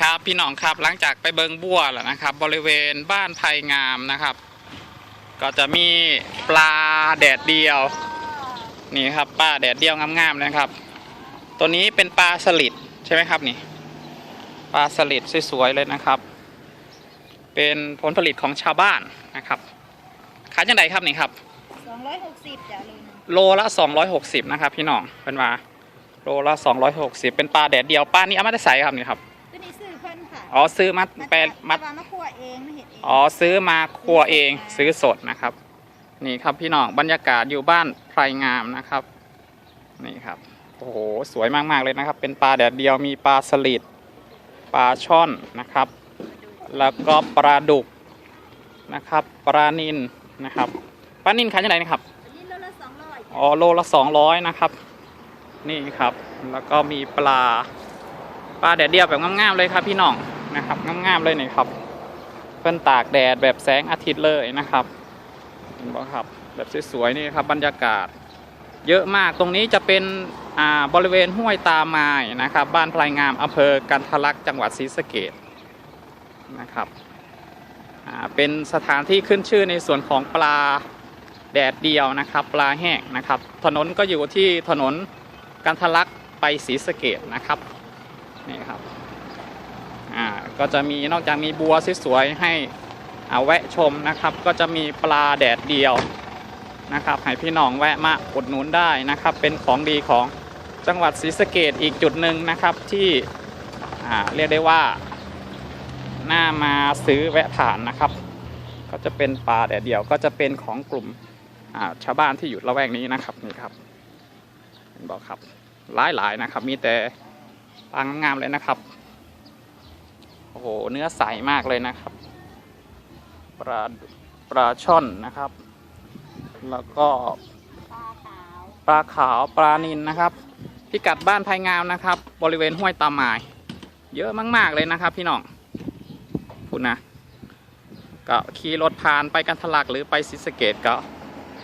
ครับ พี่น้องครับหลังจากไปเบิงบัวแล้วนะครับ บริเวณบ้านไผ่งามนะครับ ก็จะมีปลาแดดเดียว นี่ครับปลาแดดเดียวงามๆนะครับ ตัวนี้เป็นปลาสลิดใช่ไหมครับนี่ ปลาสลิดสวยๆเลยนะครับ เป็นผลผลิตของชาวบ้านนะครับขายยังไงครับนี่ครับสองร้อยหกสิบจ้ะลุงโลละ 260 นะครับ พี่น้องเป็นว่าโลละ 260 เป็นปลาแดดเดียวปลานี้เอามาได้ใส่ครับนี่ครับตัวนี้ซื้ อเพิ่นค่ะอ๋อซื้อมาแปลมามามาคั่วเองไม่เห็นเองอ๋อซื้อมาครัวเองซื้อสดนะครับ นี่ครับพี่น้องบรรยากาศอยู่บ้านไพรงามนะครับ นี่ครับโอ้โหสวยมากๆเลยนะครับ เป็นปลาแดดเดียวมีปลาสลิดปลาช่อนนะครับ แล้วก็ปลาดุกนะครับปลานินนะครับปลานินขายยังไงนะครับอันนี้โลละสองร้อยอ๋อโลละ200นะครับ นี่ครับ แล้วก็มีปลาปลาแดดเดียวแบบงามๆเลยครับพี่น้อง นะครับงามๆเลยนี่ครับ เพิ่อนตากแดดแบบแสงอาทิตย์เลยนะครับเห็นบ่ครับแบบสวยๆนี่ครับบรรยากาศ เยอะมากตรงนี้จะเป็นบริเวณห้วยตาไม้นะครับ บ้านพลายงามอำเภอกันทะลักจังหวัดศรีสะเกดนะครับเป็นสถานที่ขึ้นชื่อในส่วนของปลาแดดเดียวนะครับ ปลาแห้งนะครับ ถนนก็อยู่ที่ถนนกันทะลักไปศรีสะเกดนะครับนี่ครับ อ่าก็จะมีนอกจากมีบัวสวยๆให้อาแวะชมนะครับ ก็จะมีปลาแดดเดียวนะครับให้พี่น้องแวะมาอุดหนุนได้นะครับ เป็นของดีของจังหวัดศรีสะเกดอีกจุดหนึ่งนะครับที่เรียกได้ว่าน่ามาซื้อแวะผ่านนะครับ ก็จะเป็นปลาแดดเดียวก็จะเป็นของกลุ่มชาวบ้านที่อยู่ละแวกนี้นะครับนี่ครับเห็นบอกครับหลายหลายๆนะครับ มีแต่ปลางามๆเลยนะครับ โอ้โห เนื้อใสมากเลยนะครับ ปลาปลาช่อนนะครับ แล้วก็ปลาขาวปลาขาวปลานินนะครับ พิกัดบ้านภายงามนะครับ บริเวณห้วยตาหมาย เยอะมากๆเลยนะครับ พี่น้องคุณนะก็ขี่รถผ่านไปกันทลักหรือไปศรีสเกดก็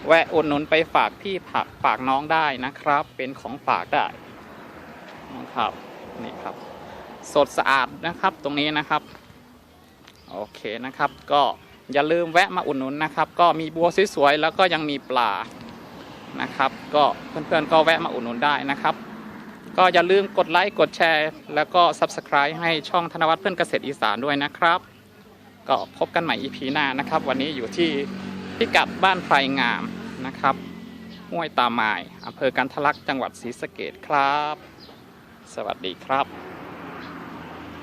แวะอุดหนุนไปฝากพี่ผักฝากน้องได้นะครับ เป็นของฝากได้นะครับนี่ครับ สดสะอาดนะครับตรงนี้นะครับ โอเคนะครับ ก็อย่าลืมแวะมาอุดหนุนนะครับ ก็มีบัวสวยๆแล้วก็ยังมีปลานะครับ ก็เพื่อนๆก็แวะมาอุดหนุนได้นะครับ ก็อย่าลืมกดไลค์กดแชร์ แล้วก็ Subscribe ให้ช่องธนวัฒน์เพื่อนเกษตรอีสานด้วยนะครับ ก็พบกันใหม่ EP หน้านะครับ วันนี้อยู่ที่พิกัดบ้านไพรงามนะครับห้วยตาไม้อำเภอกันทะลักจังหวัดศรีสะเกดครับ สวัสดีครับ